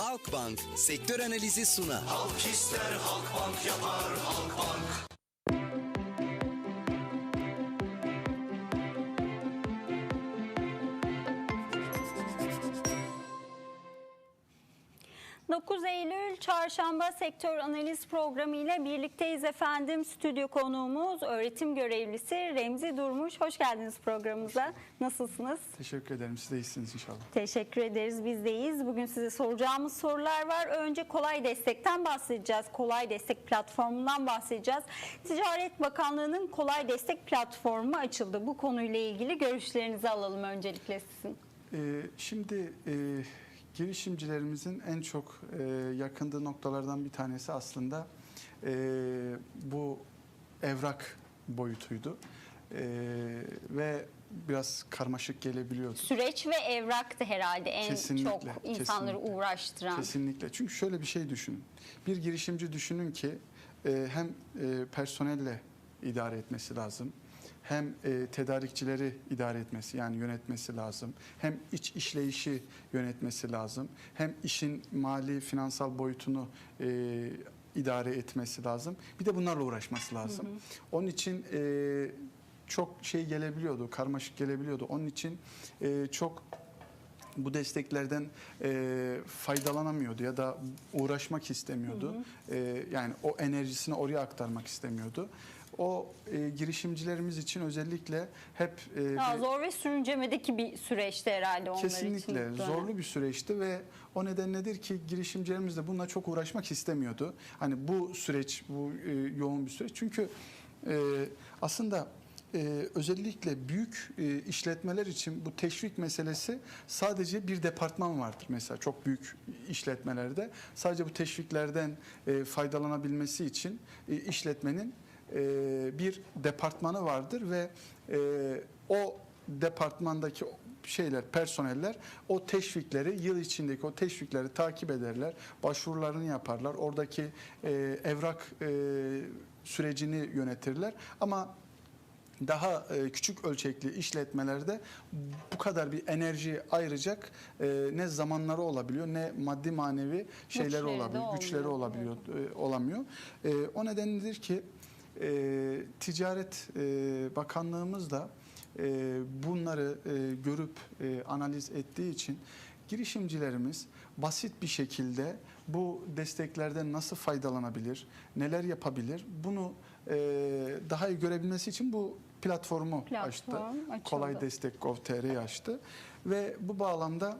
Halkbank sektör analizi sunar. Halk ister Halkbank yapar Halkbank. ...9 Eylül Çarşamba Sektör Analiz Programı ile birlikteyiz efendim. Stüdyo konuğumuz öğretim görevlisi Remzi Durmuş. Hoş geldiniz programımıza. Nasılsınız? Teşekkür ederim. Siz de iyisiniz inşallah. Teşekkür ederiz. Biz deyiz. Bugün size soracağımız sorular var. Önce kolay destekten bahsedeceğiz. Kolay destek platformundan bahsedeceğiz. Ticaret Bakanlığı'nın kolay destek platformu açıldı. Bu konuyla ilgili görüşlerinizi alalım öncelikle sizin. Ee, şimdi e, girişimcilerimizin en çok e, yakındığı noktalardan bir tanesi aslında e, bu evrak boyutuydu. E, ve biraz karmaşık gelebiliyordu. Süreç ve evrak da herhalde en Kesinlikle, çok insanları kesinlikle. uğraştıran. Kesinlikle. Çünkü şöyle bir şey düşünün. Bir girişimci düşünün ki e, hem e, personelle idare etmesi lazım. Hem e, tedarikçileri idare etmesi yani yönetmesi lazım. Hem iç işleyişi yönetmesi lazım. Hem işin mali finansal boyutunu e, idare etmesi lazım. Bir de bunlarla uğraşması lazım. Onun için e, çok şey gelebiliyordu, karmaşık gelebiliyordu. Onun için e, çok bu desteklerden e, faydalanamıyordu ya da uğraşmak istemiyordu. E, yani o enerjisini oraya aktarmak istemiyordu. O e, girişimcilerimiz için özellikle hep e, Daha bir- zor ve sürüncemedeki bir süreçti herhalde onlar için. Kesinlikle bu dönem. zorlu bir süreçti ve o nedenledir ki girişimcilerimiz de bununla çok uğraşmak istemiyordu. Hani bu süreç, bu e, yoğun bir süreç. Çünkü e, aslında e, özellikle büyük e, işletmeler için bu teşvik meselesi sadece bir departman vardır. Mesela çok büyük işletmelerde sadece bu teşviklerden e, faydalanabilmesi için e, işletmenin bir departmanı vardır ve e, o departmandaki şeyler, personeller o teşvikleri, yıl içindeki o teşvikleri takip ederler, başvurularını yaparlar, oradaki e, evrak e, sürecini yönetirler. Ama daha e, küçük ölçekli işletmelerde bu kadar bir enerji ayıracak e, ne zamanları olabiliyor ne maddi manevi şeyleri Güçleri olabiliyor, güçleri olabiliyor, e, olamıyor. E, o nedenledir ki e, Ticaret e, Bakanlığımız da e, bunları e, görüp e, analiz ettiği için girişimcilerimiz basit bir şekilde bu desteklerden nasıl faydalanabilir, neler yapabilir bunu e, daha iyi görebilmesi için bu platformu Platform açtı. açıldı. Kolay Destek Gov.tr'yi açtı ve bu bağlamda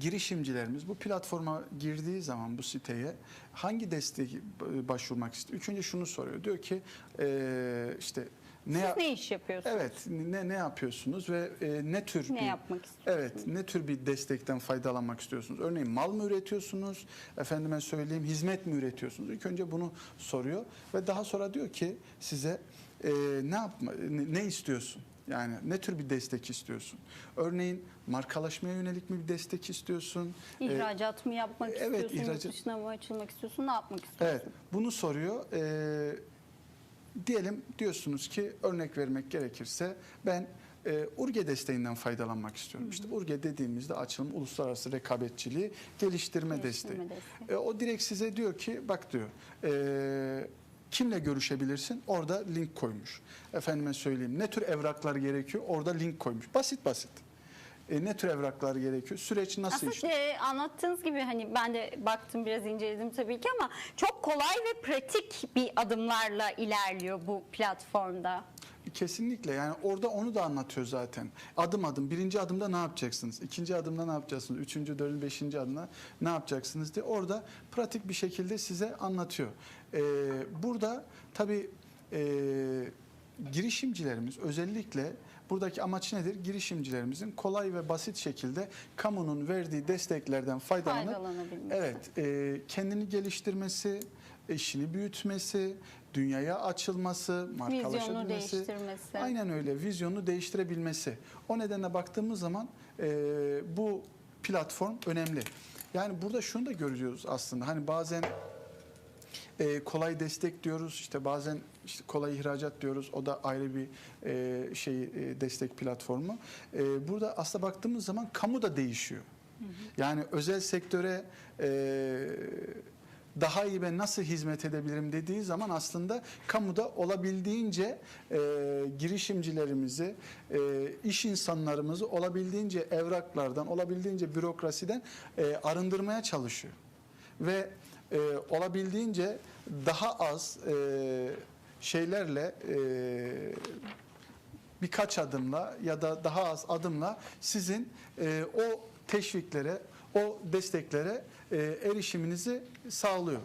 girişimcilerimiz bu platforma girdiği zaman bu siteye hangi desteği başvurmak istiyor? Önce şunu soruyor. Diyor ki e, işte ne Siz ne iş yapıyorsunuz? Evet, ne ne yapıyorsunuz ve e, ne tür Ne bir yapmak istiyorsunuz? Evet, ne tür bir destekten faydalanmak istiyorsunuz? Örneğin mal mı üretiyorsunuz? Efendime söyleyeyim hizmet mi üretiyorsunuz? İlk önce bunu soruyor ve daha sonra diyor ki size e, ne yapma ne, ne istiyorsun? Yani ne tür bir destek istiyorsun? Örneğin markalaşmaya yönelik mi bir destek istiyorsun? E, İhracat mı yapmak evet, istiyorsun? Yurt ihracat- dışına mı açılmak istiyorsun? Ne yapmak istiyorsun? Evet, bunu soruyor. Ee, diyelim diyorsunuz ki örnek vermek gerekirse ben e, URGE desteğinden faydalanmak istiyorum. İşte URGE dediğimizde açılım uluslararası rekabetçiliği geliştirme, Geliştirme desteği. desteği. E, o direkt size diyor ki bak diyor e, kimle görüşebilirsin? Orada link koymuş. Efendime söyleyeyim ne tür evraklar gerekiyor? Orada link koymuş. Basit basit. E, ne tür evraklar gerekiyor? Süreç nasıl Aslında işliyor? e, anlattığınız gibi hani ben de baktım biraz inceledim tabii ki ama çok kolay ve pratik bir adımlarla ilerliyor bu platformda. Kesinlikle yani orada onu da anlatıyor zaten. Adım adım birinci adımda ne yapacaksınız? ikinci adımda ne yapacaksınız? Üçüncü, dördüncü, beşinci adımda ne yapacaksınız diye orada pratik bir şekilde size anlatıyor. Ee, burada tabii e, girişimcilerimiz özellikle buradaki amaç nedir? Girişimcilerimizin kolay ve basit şekilde kamunun verdiği desteklerden faydalanıp. Evet, e, kendini geliştirmesi, işini büyütmesi, dünyaya açılması, markalaşabilmesi. değiştirmesi. Aynen öyle, vizyonu değiştirebilmesi. O nedenle baktığımız zaman e, bu platform önemli. Yani burada şunu da görüyoruz aslında. Hani bazen e, kolay destek diyoruz işte bazen işte kolay ihracat diyoruz o da ayrı bir e, şey e, destek platformu. E, burada aslında baktığımız zaman kamu da değişiyor. Yani özel sektöre e, daha iyi ben nasıl hizmet edebilirim dediği zaman aslında kamuda olabildiğince e, girişimcilerimizi, e, iş insanlarımızı olabildiğince evraklardan, olabildiğince bürokrasiden e, arındırmaya çalışıyor. Ve e, olabildiğince daha az e, şeylerle e, birkaç adımla ya da daha az adımla sizin e, o teşviklere, o desteklere e, erişiminizi sağlıyor.